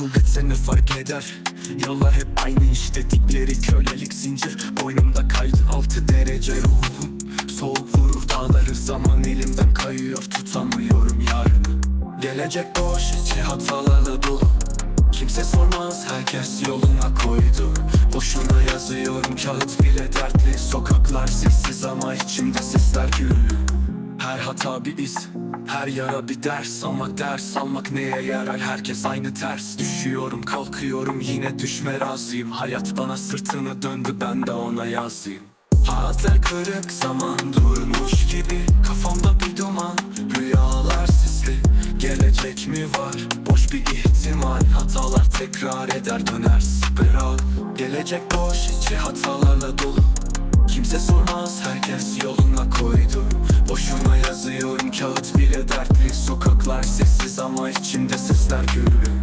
kuvvetse ne fark eder. Yollar hep aynı işte dipleri kölelik zincir. Boynumda kaydı altı derece ruhum Soğuk vurur dağları zaman elimden kayıyor. Tutamıyorum yarını Gelecek boş içi hatalarla dolu. Kimse sormaz herkes yoluna koydu. Boşuna yazıyorum kağıt bile dertli. Sokaklar sessiz ama içimde sesler gürlü Her hata bir iz her yara bir ders. Ama ders almak neye yarar? Herkes aynı ters. Düşüyorum kalkıyorum yine düşme razıyım. Hayat bana sırtını döndü ben de ona yazayım. Hayatlar kırık zaman durmuş gibi. Kafamda bir duman rüyalar sisli. Gelecek mi var? Boş bir ihtimal. Hatalar tekrar eder döner spiral. Gelecek boş içi hatalarla dolu Kimse sormaz herkes yoluna koydu. Boşuna yazıyorum kağıt bile dertli. Sokaklar sessiz ama içimde sesler gürlü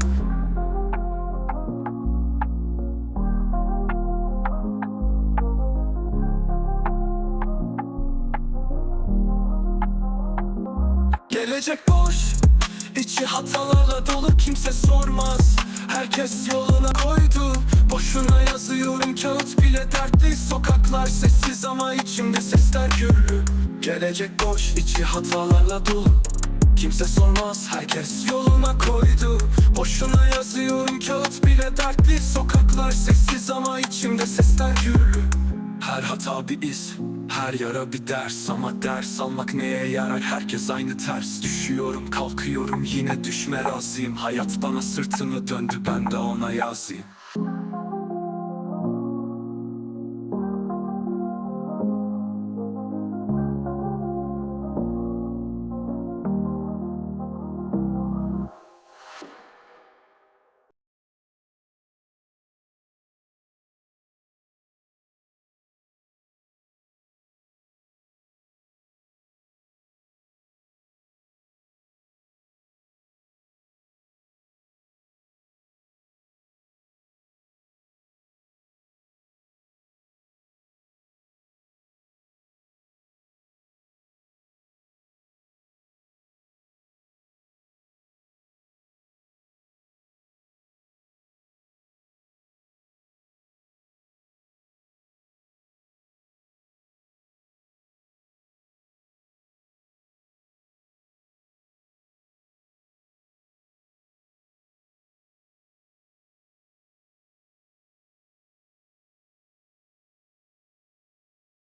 Gelecek boş içi hatalarla dolu. Kimse sormaz Herkes yoluna koydu. Boşuna bile dertli. Sokaklar sessiz ama içimde sesler gürlü. Gelecek boş içi hatalarla dolu. Kimse sormaz herkes yoluna koydu. Boşuna yazıyorum kağıt bile dertli. Sokaklar sessiz ama içimde sesler gürlü. Her hata bir iz, her yara bir ders. Ama ders almak neye yarar? Herkes aynı ters. Düşüyorum kalkıyorum yine düşme razıyım. Hayat bana sırtını döndü ben de ona yazayım